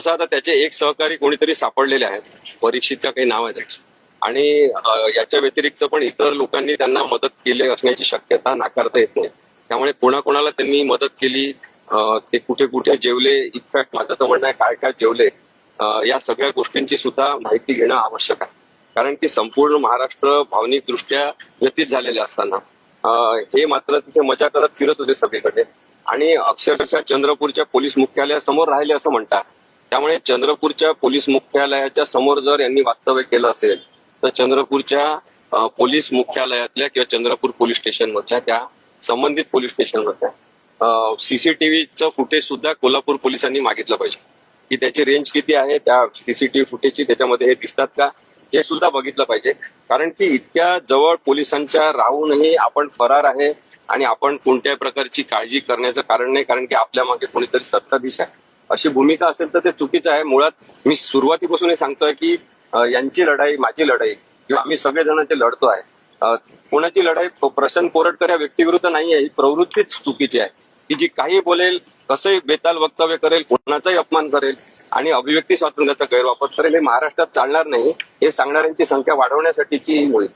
जसं आता त्याचे एक सहकारी कोणीतरी सापडलेले आहेत. परीक्षित का काही नाव आहे आणि याच्या व्यतिरिक्त पण इतर लोकांनी त्यांना मदत केली असण्याची शक्यता नाकारता येत नाही. त्यामुळे कोणाकोणाला त्यांनी मदत केली ते कुठे कुठे जेवले इनफॅक्ट माझं तर म्हणणं आहे काय काय जेवले या सगळ्या गोष्टींची सुद्धा माहिती घेणं आवश्यक आहे. कारण की संपूर्ण महाराष्ट्र भावनिक दृष्ट्या व्यतीत झालेले असताना हे मात्र तिथे मजा करत फिरत होते सगळीकडे. आणि अक्षरशः चंद्रपूरच्या पोलीस मुख्यालयासमोर राहिले असं म्हणतात. त्यामुळे चंद्रपूरच्या पोलीस मुख्यालयाच्या समोर जर यांनी वास्तव्य केलं असेल तर चंद्रपूरच्या पोलीस मुख्यालयातल्या किंवा चंद्रपूर पोलीस स्टेशन मधल्या त्या संबंधित पोलीस स्टेशन मधल्या सीसीटीव्हीचं फुटेज सुद्धा कोल्हापूर पोलिसांनी मागितलं पाहिजे. की त्याची रेंज किती आहे त्या सीसीटीव्ही फुटेजची त्याच्यामध्ये हे दिसतात का हे सुद्धा बघितलं पाहिजे. कारण की इतक्या जवळ पोलिसांच्या राहूनही आपण फरार आहे आणि आपण कोणत्याही प्रकारची काळजी करण्याचं कारण नाही कारण की आपल्या मागे कोणीतरी सत्ताधीश आहे. अशी भूमिका असेल तर ते चुकीचं आहे. मुळात मी सुरुवातीपासून हे सांगतोय की यांची लढाई माझी लढाई किंवा आम्ही सगळेजण ते लढतो आहे. कोणाची लढाई प्रशांत कोरटकर या व्यक्तीविरुद्ध नाही आहे ही प्रवृत्तीच चुकीची आहे. की जी काही बोलेल कसंही बेताल वक्तव्य करेल कोणाचाही अपमान करेल आणि अभिव्यक्ती स्वातंत्र्याचा गैरवापर करेल हे महाराष्ट्रात चालणार नाही. हे सांगणाऱ्यांची संख्या वाढवण्यासाठीची ही मोहीम.